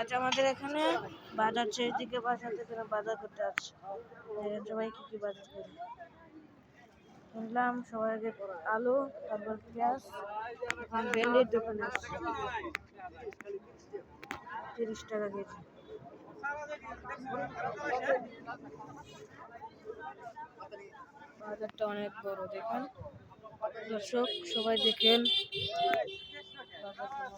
আজ আমাদের এখানে বাজার চারিদিকে বাজার থেকে বাজার করতে আসছে সবাই কি কি বাজার করে? কিনলাম সবাই আগে আলু, তারপর পেঁয়াজ, এখন ভেন্ডির দোকানে তিরিশ টাকা কেজি। বাজারটা অনেক বড়, দেখেন। দর্শক, সবাই দেখেন।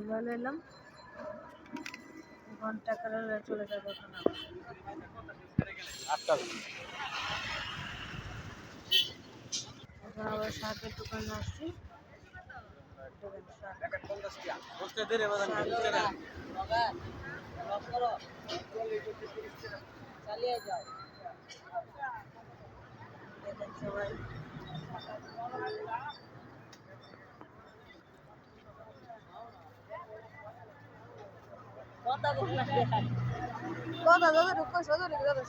হইবো। এলাম ঘণ্টা করে চলে যাব এখন আবার। শাকের দোকানে আসছি বাজান দেখেন সবাই কথা দাদা